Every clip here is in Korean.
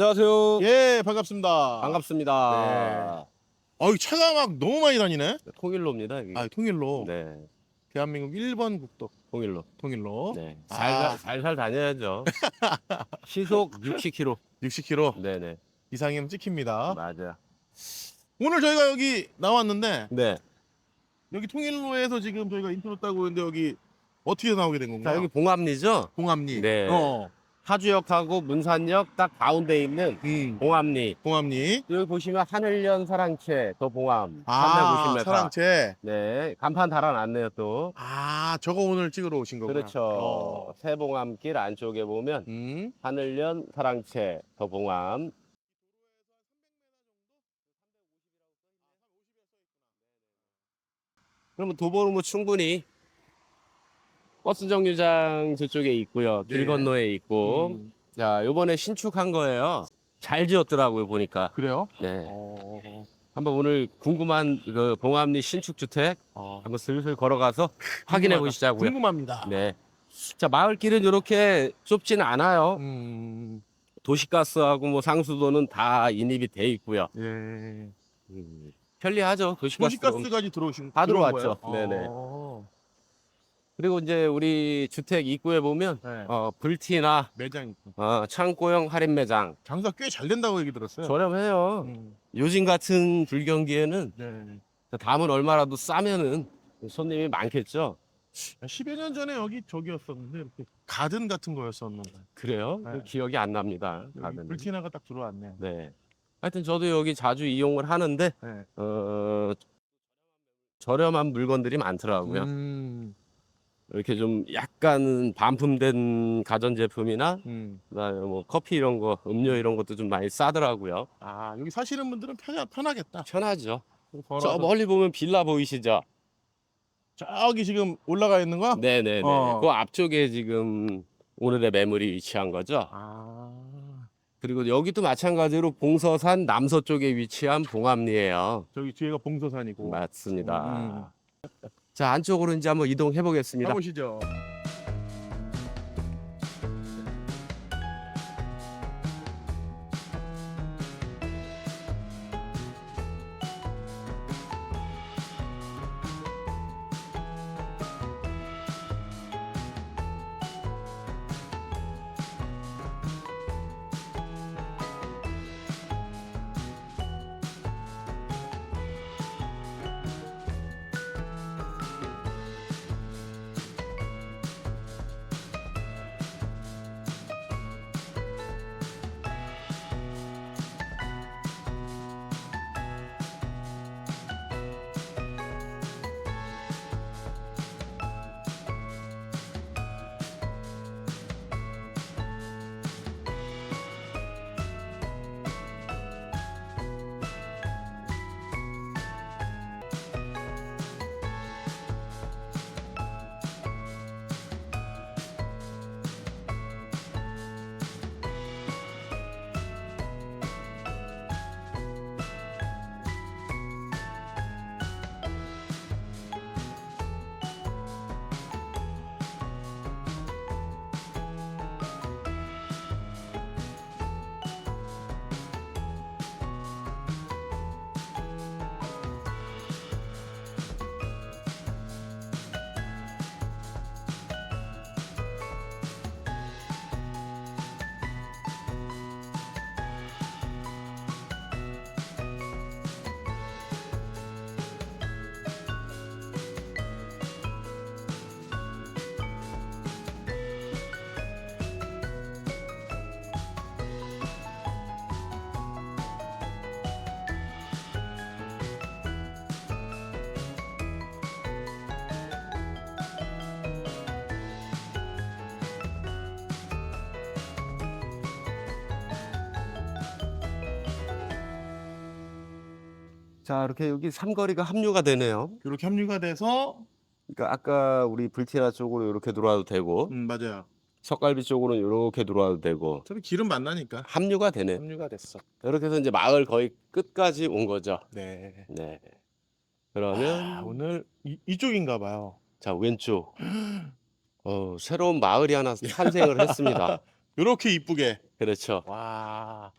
안녕하세요. 예, 반갑습니다. 반갑습니다. 어이 차가 막 너무 많이 다니네. 통일로입니다. 여기. 아, 통일로. 네, 대한민국 1번 국도 통일로. 통일로. 네, 아. 살살 살살 다녀야죠. 시속 60km. 60km 네네, 이상이면 찍힙니다. 맞아. 오늘 저희가 여기 나왔는데 네, 여기 통일로에서 지금 저희가 인트로 따고 있는데 여기 어떻게 나오게 된자 건가요? 여기 봉암리죠. 봉암리. 네. 어. 하주역하고 문산역 딱 가운데 있는 음. 봉암리. 봉암리. 여기 보시면 하늘연 사랑채 더 봉암 아, 350m. 사랑채. 네, 간판 달아놨네요 또. 아, 저거 오늘 찍으러 오신 거구나. 그렇죠. 어. 새봉암길 안쪽에 보면 음. 하늘연 사랑채 더 봉암. 그러면 도보로 뭐 충분히 버스 정류장 저쪽에 있고요. 길 네. 건너에 있고. 음. 자, 요번에 신축한 거예요. 잘 지었더라고요, 보니까. 그래요? 네. 어. 한번 오늘 궁금한 그 봉암리 신축 주택 어. 한번 슬슬 걸어가서 확인해. 보시자고요. 궁금합니다. 네. 자, 마을길은 이렇게 좁지는 않아요. 음. 도시가스하고 뭐 상수도는 다 인입이 돼 있고요. 예. 음, 편리하죠. 도시가스. 도시가스까지 들어오신 다 들어왔죠. 네네. 어. 그리고 이제 우리 주택 입구에 보면 네. 어, 불티나 매장 있고. 어, 창고형 할인 매장 장사 꽤 잘 된다고 얘기 들었어요. 저렴해요. 음. 요즘 같은 불경기에는 네. 담은 얼마라도 싸면은 손님이 많겠죠. 10여 년 전에 여기 저기였었는데 이렇게 가든 같은 거였었는데 그래요? 네. 기억이 안 납니다. 여기 가든은. 불티나가 딱 들어왔네. 네. 하여튼 저도 여기 자주 이용을 하는데 네. 어, 저렴한 물건들이 많더라고요. 음. 이렇게 좀 약간 반품된 가전제품이나 음. 그다음에 뭐 커피 이런 거, 음료 이런 것도 좀 많이 싸더라고요. 아 여기 사시는 분들은 편 편하겠다. 편하죠. 저 멀리 보면 빌라 보이시죠? 저기 지금 올라가 있는 거? 네네네. 어. 그 앞쪽에 지금 오늘의 매물이 위치한 거죠. 아. 그리고 여기도 마찬가지로 봉서산 남서쪽에 위치한 봉암리예요. 저기 뒤에가 봉서산이고. 맞습니다. 자 안쪽으로 이제 한번 이동해 보겠습니다. 가보시죠. 자 이렇게 여기 삼거리가 합류가 되네요. 이렇게 합류가 돼서 그러니까 아까 우리 불티나 쪽으로 이렇게 들어와도 되고 음 맞아요. 석갈비 쪽으로는 이렇게 들어와도 되고 저기 기름 만나니까 합류가 되네. 합류가 됐어. 이렇게 해서 이제 마을 거의 끝까지 온 거죠. 네. 네. 그러면 아, 오늘 이, 이쪽인가 봐요. 자 왼쪽 어, 새로운 마을이 하나 탄생을 했습니다. 이렇게 이쁘게. 그렇죠. 와.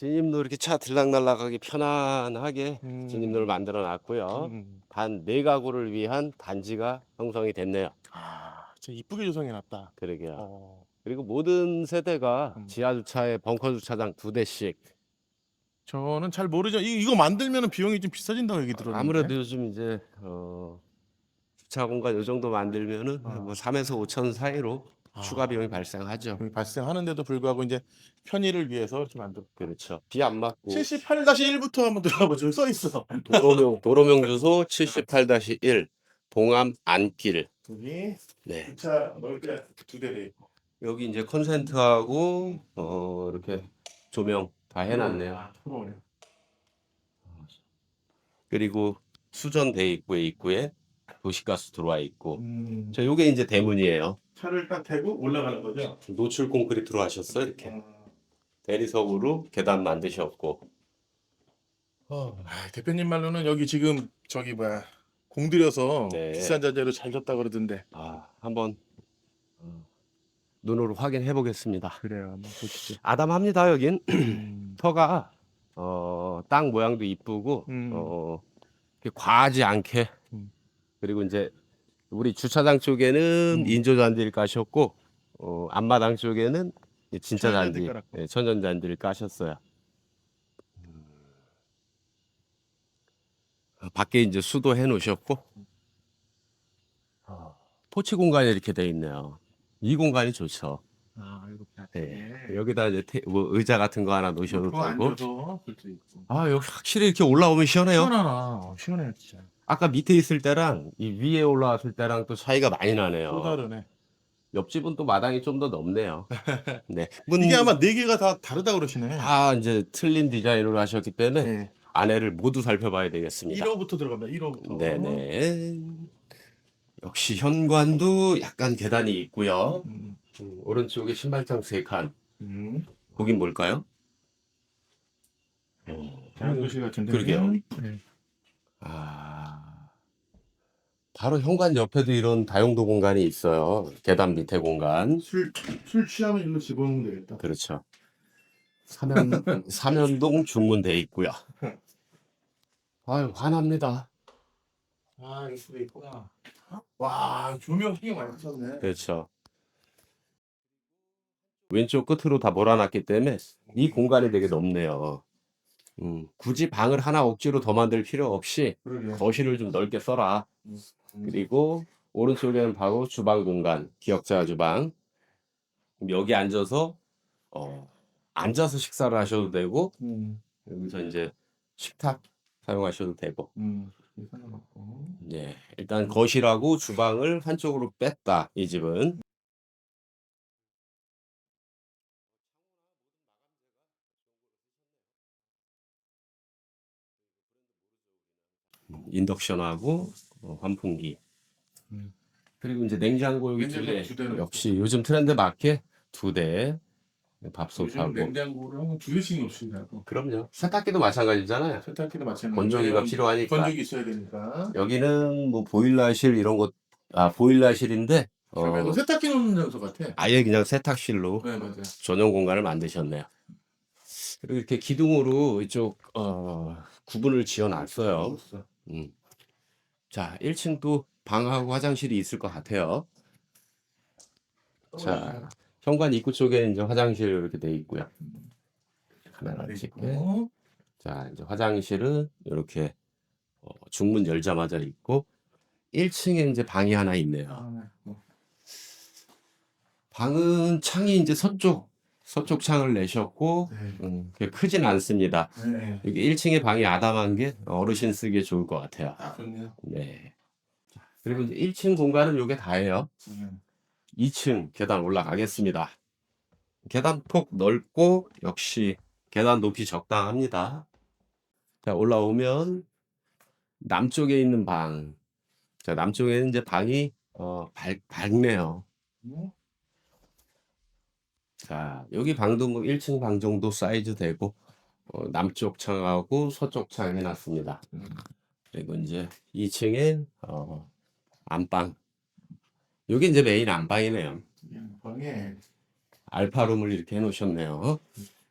진입로 이렇게 차 들락날락하기 편안하게 음. 진입로를 만들어 놨고요. 음. 단 네 가구를 위한 단지가 형성이 됐네요. 아, 진짜 이쁘게 조성해 놨다. 그러게요. 어. 그리고 모든 세대가 음. 지하 주차에 벙커 주차장 두 대씩. 저는 잘 모르죠. 이, 이거 만들면 비용이 좀 비싸진다고 얘기 들었는데. 아무래도 요즘 이제 어, 주차 공간 요 정도 만들면은 어. 뭐 3에서 5천 사이로 아. 추가 비용이 발생하죠. 발생하는데도 불구하고 이제 편의를 위해서 이렇게 만들. 그렇죠. 비 안 맞고 78-1부터 한번 들어가보죠. 써 있어. 도로명 도로명 주소 78-1 봉암 안길. 여기 네. 주차 넓게 두대 돼 있고. 여기 이제 콘센트하고 어 이렇게 조명 다 해놨네요. 아. 그리고 수전대 입구에 입구에 도시가스 들어와 있고. 음, 자, 요게 이제 대문이에요. 차를 딱 대고 올라가는 거죠. 노출 콘크리트로 하셨어요, 이렇게. 대리석으로 계단 만드셨고. 어, 아, 대표님 말로는 여기 지금 저기 뭐야 공들여서 네. 비싼 자재로 잘 졌다 그러던데. 아, 한번 어, 눈으로 확인해 보겠습니다. 그래요. 한번 보시죠. 아담합니다, 여긴. 음. 터가 어, 땅 모양도 이쁘고 음. 어, 이렇게 과하지 않게 음. 그리고 이제 우리 주차장 쪽에는 음. 인조 잔디를 까셨고 어, 앞마당 쪽에는 진짜 천연 잔디 잔디, 깔았고. 예, 천연 잔디를 까셨어요. 음. 어, 밖에 이제 수도 해 놓으셨고 어, 포치 공간이 이렇게 돼 있네요. 이 공간이 좋죠. 아, 이렇게. 예. 여기다 이제 테- 뭐 의자 같은 거 하나 놓으셔도 그거 되고. 앉아서 볼수 있고. 아, 여기 확실히 이렇게 올라오면 시원해요. 시원하나. 어, 시원해 진짜. 아까 밑에 있을 때랑 이 위에 올라왔을 때랑 또 차이가 많이 나네요. 또 다르네. 옆집은 또 마당이 좀 더 넓네요. 네. 문 이게 아마 네 개가 다 다르다 그러시네. 다 이제 틀린 디자인으로 하셨기 때문에 네. 안에를 모두 살펴봐야 되겠습니다. 1호부터 들어갑니다. 1호부터. 네네. 역시 현관도 약간 계단이 있고요. 음. 음, 오른쪽에 신발장 세 칸. 음. 거긴 뭘까요? 자연도시 같은데. 그러게요. 네. 아, 바로 현관 옆에도 이런 다용도 공간이 있어요. 계단 밑에 공간. 술, 술 취하면 일로 집어넣으면 되겠다. 그렇죠. 삼연, 삼연동 중문돼 있고요. 아유, 화납니다. 아, 이거 있구나. 와, 조명 신경 많이 썼네. 그렇죠. 왼쪽 끝으로 다 몰아놨기 때문에 이 공간이 되게 넓네요. 음, 굳이 방을 하나 억지로 더 만들 필요 없이 그러게. 거실을 좀 넓게 써라. 음. 그리고 오른쪽에는 바로 주방 공간, 기역자 주방. 여기 앉아서 어, 앉아서 식사를 하셔도 되고 음. 여기서 이제 식탁 사용하셔도 되고. 음. 네, 일단 거실하고 주방을 한쪽으로 뺐다. 이 집은. 음, 인덕션하고 어, 환풍기. 음. 그리고 이제 냉장고 여기 두 냉장고 대. 두 대는 역시 요즘 트렌드 맞게 두 대. 요즘 밥솥하고. 냉장고를 두 개씩 놓으시더라고. 그럼요. 세탁기도 마찬가지잖아요. 세탁기도 마찬가지. 건조기가 필요하니까. 건조기 있어야 되니까. 여기는 뭐 보일러실 이런 것, 아, 보일러실인데, 어, 세탁기 놓는 장소 같아. 아예 그냥 세탁실로 네, 맞아요. 전용 공간을 만드셨네요. 그리고 이렇게 기둥으로 이쪽 어, 구분을 지어놨어요. 음. 자, 1층 또 방하고 화장실이 있을 것 같아요. 자, 현관 입구 쪽에 이제 화장실 이렇게 돼 있고요. 카메라 찍게. 있고. 자, 이제 화장실은 이렇게 어, 중문 열자마자 있고 1층에 이제 방이 하나 있네요. 아, 네. 뭐. 방은 창이 이제 서쪽 서쪽 창을 내셨고 네. 음, 크진 않습니다. 네. 여기 1층에 방이 아담한 게 어르신 쓰기에 좋을 것 같아요. 아. 네. 자, 그리고 이제 1층 공간은 요게 다예요. 음. 2층 계단 올라가겠습니다. 계단 폭 넓고 역시 계단 높이 적당합니다. 자, 올라오면 남쪽에 있는 방. 자, 남쪽에는 이제 방이 어, 밝, 밝네요. 뭐? 자, 여기 방도 뭐 1층 방 정도 사이즈 되고, 어, 남쪽 창하고 서쪽 창 해놨습니다. 음. 그리고 이제 2층엔, 어, 안방. 여기 이제 메인 안방이네요. 방에 알파룸을 이렇게 해놓으셨네요.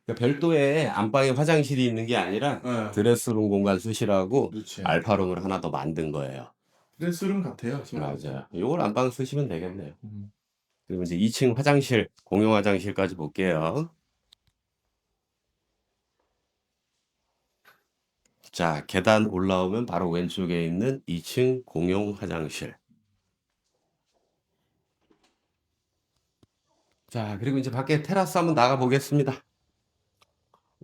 그러니까 별도의 안방에 화장실이 있는 게 아니라 네. 드레스룸 공간 쓰시라고 그렇지. 알파룸을 하나 더 만든 거예요. 드레스룸 같아요. 지금. 맞아요. 이걸 안방 쓰시면 되겠네요. 음. 그리고 이제 2층 화장실, 공용 화장실까지 볼게요. 자, 계단 올라오면 바로 왼쪽에 있는 2층 공용 화장실. 자, 그리고 이제 밖에 테라스 한번 나가 보겠습니다.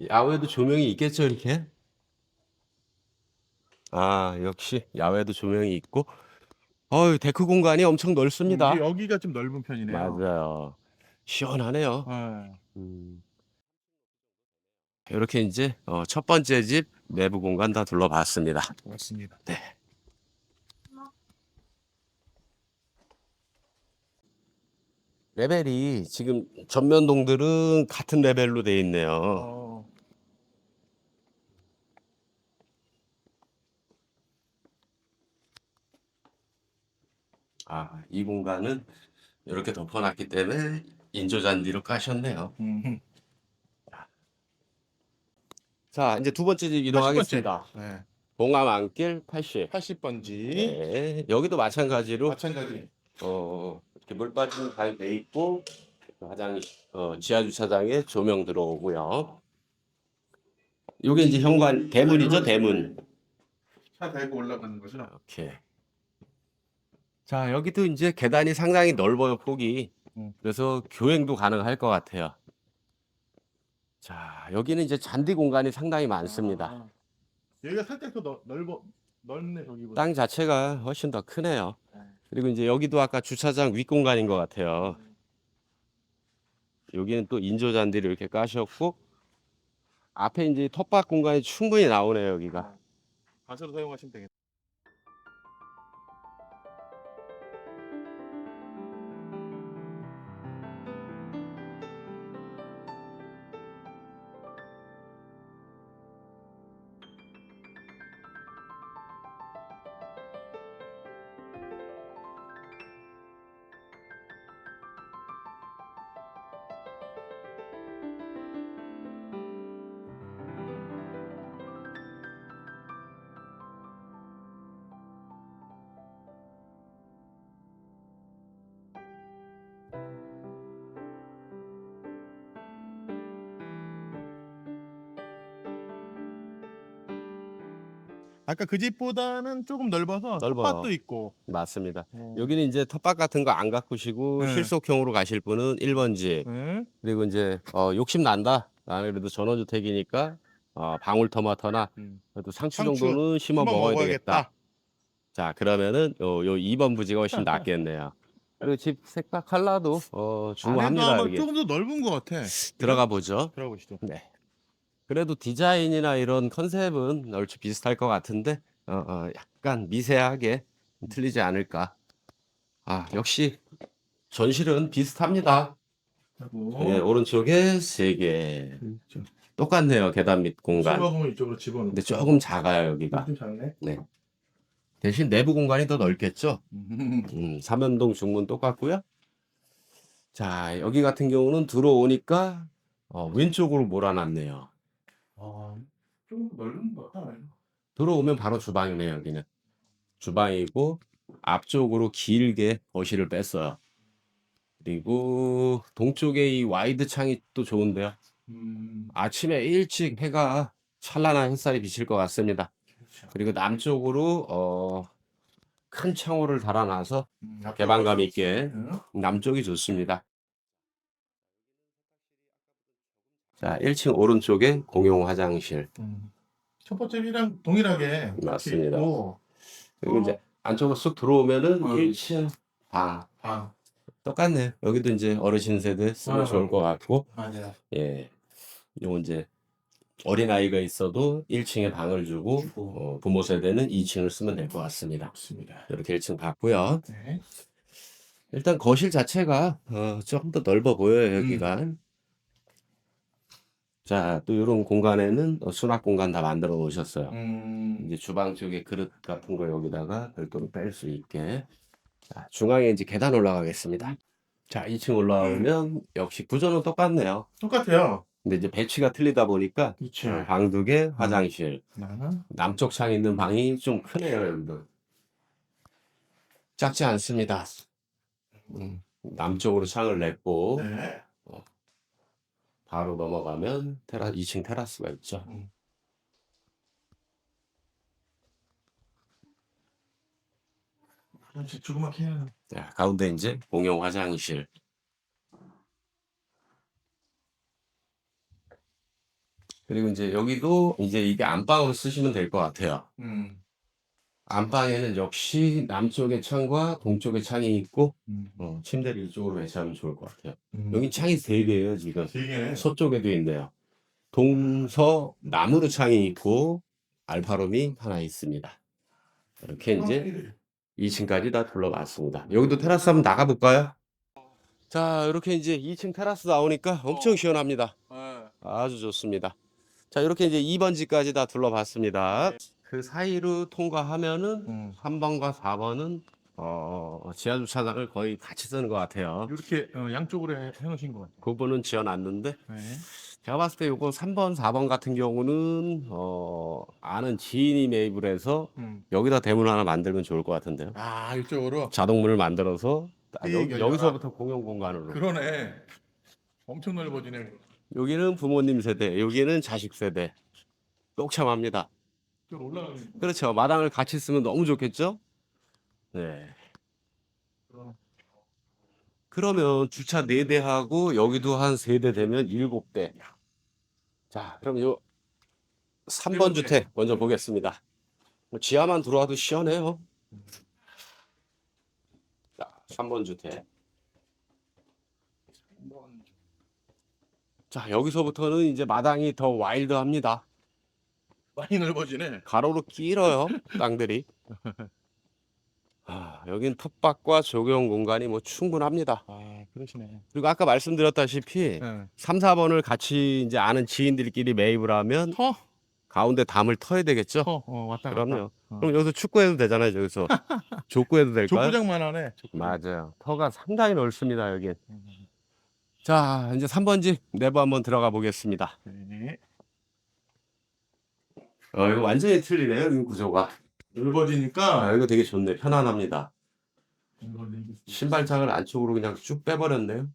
야외도 조명이 있겠죠, 이렇게? 아, 역시 야외도 조명이 있고, 어유 데크 공간이 엄청 넓습니다. 여기가 좀 넓은 편이네요. 맞아요. 시원하네요. 네. 음. 이렇게 이제 어, 첫 번째 집 내부 공간 다 둘러봤습니다. 맞습니다. 네. 레벨이 지금 전면동들은 같은 레벨로 돼 있네요. 아, 이 공간은 이렇게 덮어놨기 때문에 인조잔디로 까셨네요. 음. 자, 이제 두 번째 집 이동하겠습니다. 네. 봉암 안길 80. 80번지. 네, 여기도 마찬가지로 마찬가지. 어, 이렇게 물 빠짐 잘돼 있고 화장 어, 지하 주차장에 조명 들어오고요. 요게 이제 현관 대문이죠, 대문. 차 달고 올라가는 거죠. 이렇게. 자, 여기도 이제 계단이 상당히 넓어요, 폭이. 음. 그래서 교행도 가능할 것 같아요. 자, 여기는 이제 잔디 공간이 상당히 많습니다. 아. 여기가 살짝 더 넓- 넓어 넓네 저기보다. 땅 자체가 훨씬 더 크네요. 네. 그리고 이제 여기도 아까 주차장 윗 공간인 것 같아요. 여기는 또 인조 잔디를 이렇게 까셨고 앞에 이제 텃밭 공간이 충분히 나오네요 여기가. 가서로 사용하시면 되겠다. 아까 그 집보다는 조금 넓어서 넓어요. 텃밭도 있고. 맞습니다. 어. 여기는 이제 텃밭 같은 거 안 가꾸시고 네. 실속형으로 가실 분은 1번지 네. 그리고 이제 어, 욕심 난다. 나는 그래도 전원주택이니까 어, 방울토마토나 음. 그래도 상추 상추 정도는 심어 먹어야 되겠다. 자 그러면 요, 요 2번 부지가 훨씬 낫겠네요. 그리고 집 색깔 컬러도 어, 안에도 중요합니다. 아마 여기 조금 더 넓은 것 같아. 들어가 보죠. 들어가 보시죠. 네. 그래도 디자인이나 이런 컨셉은 얼추 비슷할 것 같은데 어, 어, 약간 미세하게 틀리지 않을까. 아 역시 전실은 비슷합니다. 하고. 예, 오른쪽에 세 개. 그렇죠. 똑같네요. 계단 밑 공간. 이쪽으로 집어넣고. 근데 조금 작아요, 여기가. 좀 작네. 대신 내부 공간이 더 넓겠죠? 음. 음, 삼연동 중문 똑같고요. 자, 여기 같은 경우는 들어오니까 어, 왼쪽으로 몰아놨네요. 아, 좀 넓은 것 같아. 들어오면 바로 주방이네요, 여기는. 주방이고 앞쪽으로 길게 거실을 뺐어요. 그리고 동쪽에 이 와이드 창이 또 좋은데요. 음. 아침에 일찍 해가 찬란한 햇살이 비칠 것 같습니다. 그렇죠. 그리고 남쪽으로 어, 큰 창호를 달아놔서 음, 개방감 있게 응? 남쪽이 좋습니다. 자, 1층 오른쪽에 공용 화장실. 음. 첫 번째랑 동일하게 이렇게 맞습니다. 있고, 그리고 어. 이제 안쪽으로 쑥 들어오면은 어. 1층 방. 방 똑같네요. 여기도 이제 어르신 세대 쓰면 어. 좋을 것 같고, 맞아요. 예. 요 이제 어린아이가 있어도 1층에 방을 주고, 주고. 어, 부모 세대는 2층을 쓰면 될 것 같습니다. 맞습니다. 이렇게 1층 봤고요. 네. 일단 거실 자체가 어, 조금 더 넓어 보여요, 음. 여기가. 자, 또 이런 공간에는 어, 수납 공간 다 만들어 놓으셨어요. 음. 이제 주방 쪽에 그릇 같은 거 여기다가 별도로 뺄 수 있게. 자, 중앙에 이제 계단 올라가겠습니다. 자, 2층 올라오면 역시 구조는 똑같네요. 똑같아요. 근데 이제 배치가 틀리다 보니까 그치. 어, 방두 개, 화장실. 아, 남쪽 창에 있는 방이 좀 크네요, 여기도. 작지 않습니다. 음, 남쪽으로 창을 냈고, 네. 바로 넘어가면 테라, 2층 테라스가 있죠. 음. 화장실 조그맣게 자, 가운데 이제 공용 화장실. 그리고 이제 여기도 이제 이게 안방으로 쓰시면 될 것 같아요. 음. 안방에는 역시 남쪽에 창과 동쪽에 창이 있고, 음. 어, 침대를 이쪽으로 배치하면 좋을 것 같아요. 음. 여기 창이 세 개예요, 지금. 되게 서쪽에도 있네요. 동서 남으로 창이 있고 알파룸이 하나 있습니다. 이렇게 이제 2층까지 다 둘러봤습니다. 여기도 테라스 한번 나가볼까요? 자, 이렇게 이제 2층 테라스 나오니까 엄청 시원합니다. 네. 아주 좋습니다. 자, 이렇게 이제 2번지까지 다 둘러봤습니다. 그 사이로 통과하면은 음. 3번과 4번은 어, 지하 주차장을 거의 같이 쓰는 것 같아요. 이렇게 어, 양쪽으로 해, 해놓으신 것 같아요. 그 부분은 지어놨는데 네. 제가 봤을 때 요거 3번, 4번 같은 경우는 어, 아는 지인이 매입을 해서 음. 여기다 대문 하나 만들면 좋을 것 같은데요. 아 이쪽으로 자동문을 만들어서 딱이 여? 여기서부터 공용 공간으로. 그러네. 엄청 넓어지네. 여기는 부모님 세대, 여기는 자식 세대. 똑참합니다. 올라가는. 그렇죠. 마당을 같이 쓰면 너무 좋겠죠? 네. 그럼. 그러면 주차 4대 하고 여기도 한 3대 되면 7대. 자, 그럼 요 3번 일곱 대. 주택 먼저 보겠습니다. 뭐 지하만 들어와도 시원해요. 자, 3번 주택. 자, 여기서부터는 이제 마당이 더 와일드합니다. 많이 넓어지네. 가로로 길어요, 땅들이. 아, 여긴 텃밭과 조경 공간이 뭐 충분합니다. 아 그러시네. 그리고 아까 말씀드렸다시피 네. 3, 4번을 같이 이제 아는 지인들끼리 매입을 하면 터? 가운데 담을 터야 되겠죠? 터. 어 왔다 갔다. 그럼요. 어. 그럼 여기서 축구해도 되잖아요, 여기서. 족구해도 될까요? 족구장만 하네. 족구장. 맞아요. 터가 상당히 넓습니다, 여긴. 음. 자, 이제 3번지 내부 한번 들어가 보겠습니다. 네. 어, 이거 완전히 틀리네요, 이 구조가. 넓어지니까 아, 이거 되게 좋네. 편안합니다. 신발장을 안쪽으로 그냥 쭉 빼버렸네요.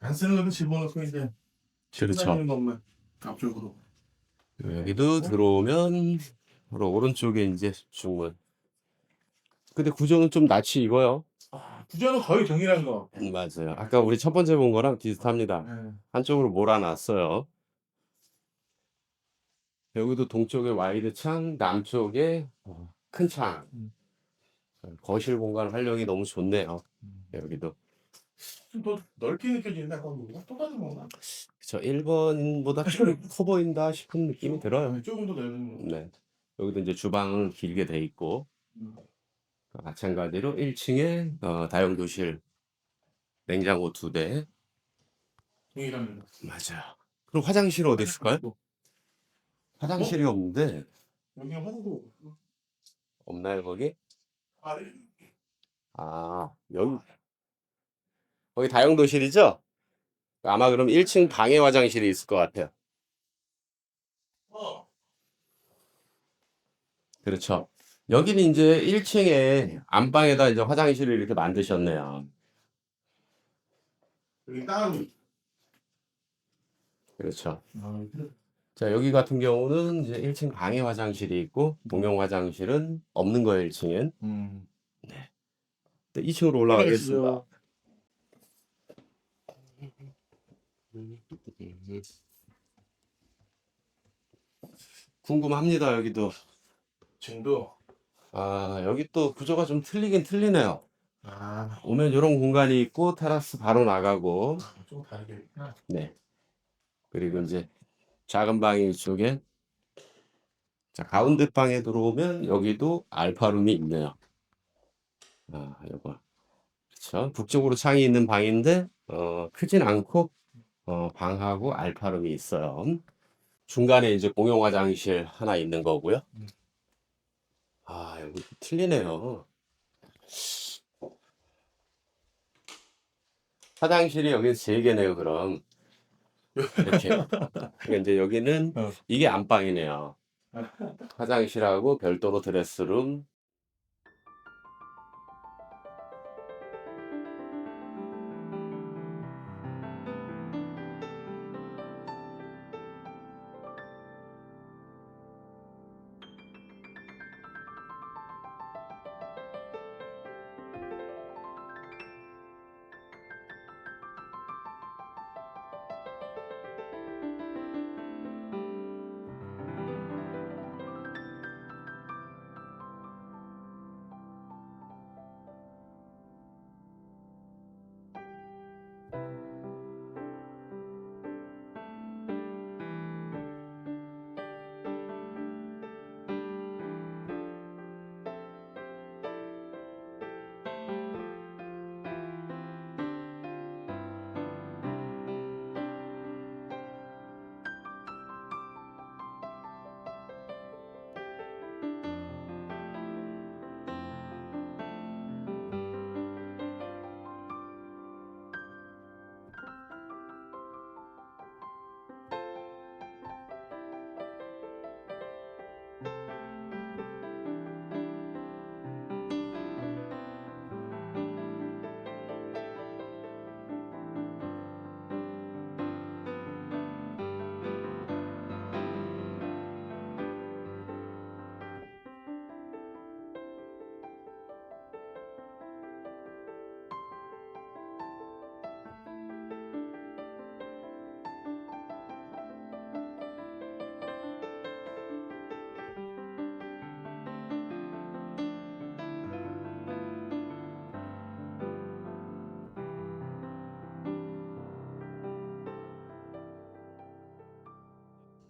안 쓰는 것도 집어넣고 이제 그렇죠. 것만 앞쪽으로. 여기도 들어오면 바로 오른쪽에 이제 중문. 근데 구조는 좀 낯이 익어요. 아, 구조는 거의 동일한 거. 음, 맞아요. 아까 우리 첫 번째 본 거랑 비슷합니다. 네. 한쪽으로 몰아놨어요. 여기도 동쪽에 와이드 창, 남쪽에 어, 큰 창. 음. 거실 공간 활용이 너무 좋네요. 음. 여기도. 좀 더 넓게 느껴지는데 아까 뭐 똑같은 건가? 저 1번보다 좀 커 보인다 싶은 느낌이 들어요. 네, 조금 더 넓은 거. 네. 여기도 이제 주방은 길게 돼 있고, 음. 마찬가지로 1층에 어, 다용도실, 냉장고 두 대. 거. 맞아요. 그럼 화장실은 어디 있을까요? 뭐, 화장실이 없는데, 여기 화장도 없나요, 거기? 아래 아, 여기, 거기 다용도실이죠? 아마 그럼 1층 방에 화장실이 있을 것 같아요. 어. 그렇죠. 여기는 이제 1층에 안방에다 이제 화장실을 이렇게 만드셨네요. 여기 따로. 그렇죠. 아, 그래. 자, 여기 같은 경우는 이제 1층 방에 화장실이 있고, 공용 화장실은 없는 거예요, 1층엔. 음. 2층으로 올라가겠습니다. 궁금합니다, 여기도. 층도. 아, 여기 또 구조가 좀 틀리긴 틀리네요. 아, 오면 이런 공간이 있고, 테라스 바로 나가고, 좀 다르게. 있구나. 네. 그리고 이제 작은 방이 이쪽에, 자, 가운데 방에 들어오면 여기도 알파룸이 있네요. 아, 요거. 그렇죠. 북쪽으로 창이 있는 방인데, 어, 크진 않고, 어, 방하고 알파룸이 있어요. 중간에 이제 공용 화장실 하나 있는 거고요. 음. 아, 여기 틀리네요. 화장실이 여기 세 개네요, 그럼. 이렇게. 그러니까 이제 여기는 어. 이게 안방이네요. 화장실하고 별도로 드레스룸.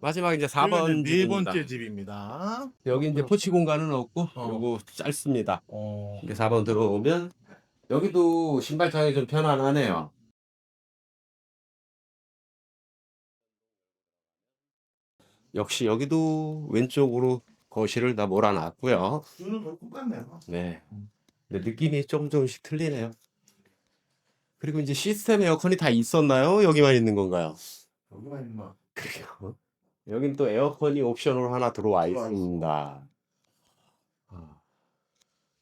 마지막 이제 4번 여기는 네 집입니다. 번째 집입니다. 여기 이제 포치 공간은 없고 어. 요거 짧습니다. 어. 이게 4번 들어오면 여기도 신발 장이 좀 편안하네요. 역시 여기도 왼쪽으로 거실을 다 몰아놨고요. 똑같네요. 네. 음. 근데 느낌이 조금 조금씩 틀리네요. 그리고 이제 시스템 에어컨이 다 있었나요? 여기만 있는 건가요? 여기만 있나? 그래요. 여긴 또 에어컨이 옵션으로 하나 들어와 있습니다. 아.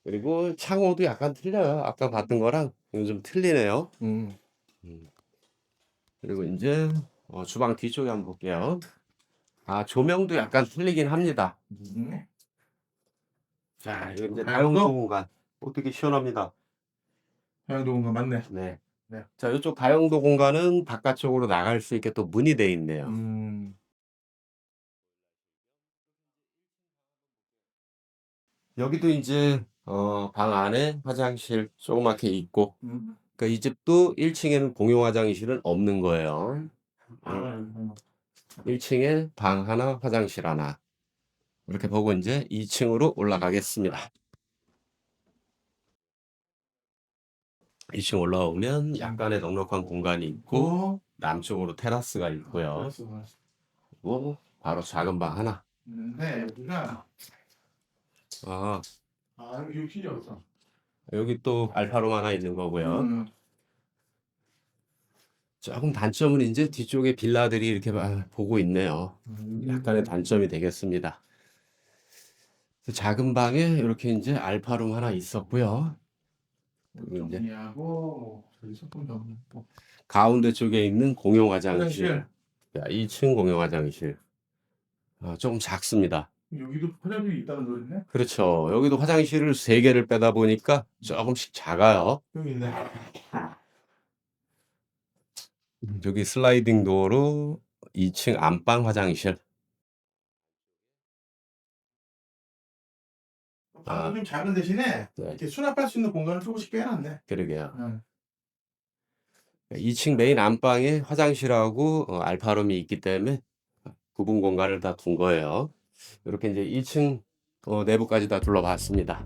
그리고 창호도 약간 틀려요. 아까 봤던 거랑 이건 좀 틀리네요. 음. 그리고 이제 어, 주방 뒤쪽에 한번 볼게요. 아, 조명도 약간 틀리긴 합니다. 음. 자, 이거 이제 다용도? 다용도 공간. 어떻게 시원합니다. 해양도 공간 맞네. 네. 네. 자, 이쪽 다용도 공간은 바깥쪽으로 나갈 수 있게 또 문이 돼 있네요. 음. 여기도 이제 어, 방 안에 화장실 조그맣게 있고, 음. 그러니까 이 집도 1층에는 공용 화장실은 없는 거예요. 음. 1층에 방 하나, 화장실 하나. 이렇게 보고 이제 2층으로 올라가겠습니다. 2층 올라오면 약간의 넉넉한 공간이 있고, 고. 남쪽으로 테라스가 있고요. 그리고 바로 작은 방 하나. 근데 여기가 아, 아 여기 욕실이 없어. 여기 또 알파룸 하나 있는 거고요. 음. 조금 단점은 이제 뒤쪽에 빌라들이 이렇게 막 보고 있네요. 음. 약간의 단점이 되겠습니다. 그래서 작은 방에 이렇게 이제 알파룸 하나 있었고요. 그리고 이제 정리하고 저기 소품 좀. 가운데 쪽에 있는 공용 화장실. 화장실. 자, 2층 공용 화장실. 아, 조금 작습니다. 여기도 화장실이 있다는 소리네. 그렇죠. 여기도 화장실을 세 개를 빼다 보니까 조금씩 작아요. 여기 있네. 여기 슬라이딩 도어로 2층 안방 화장실. 아. 방은 좀 작은 대신에 네, 이렇게 수납할 수 있는 공간을 조금씩 빼놨네. 그러게요. 응. 2층 메인 안방에 화장실하고 어, 알파룸이 있기 때문에 구분 공간을 다 둔 거예요. 이렇게 이제 2층 어, 내부까지 다 둘러봤습니다.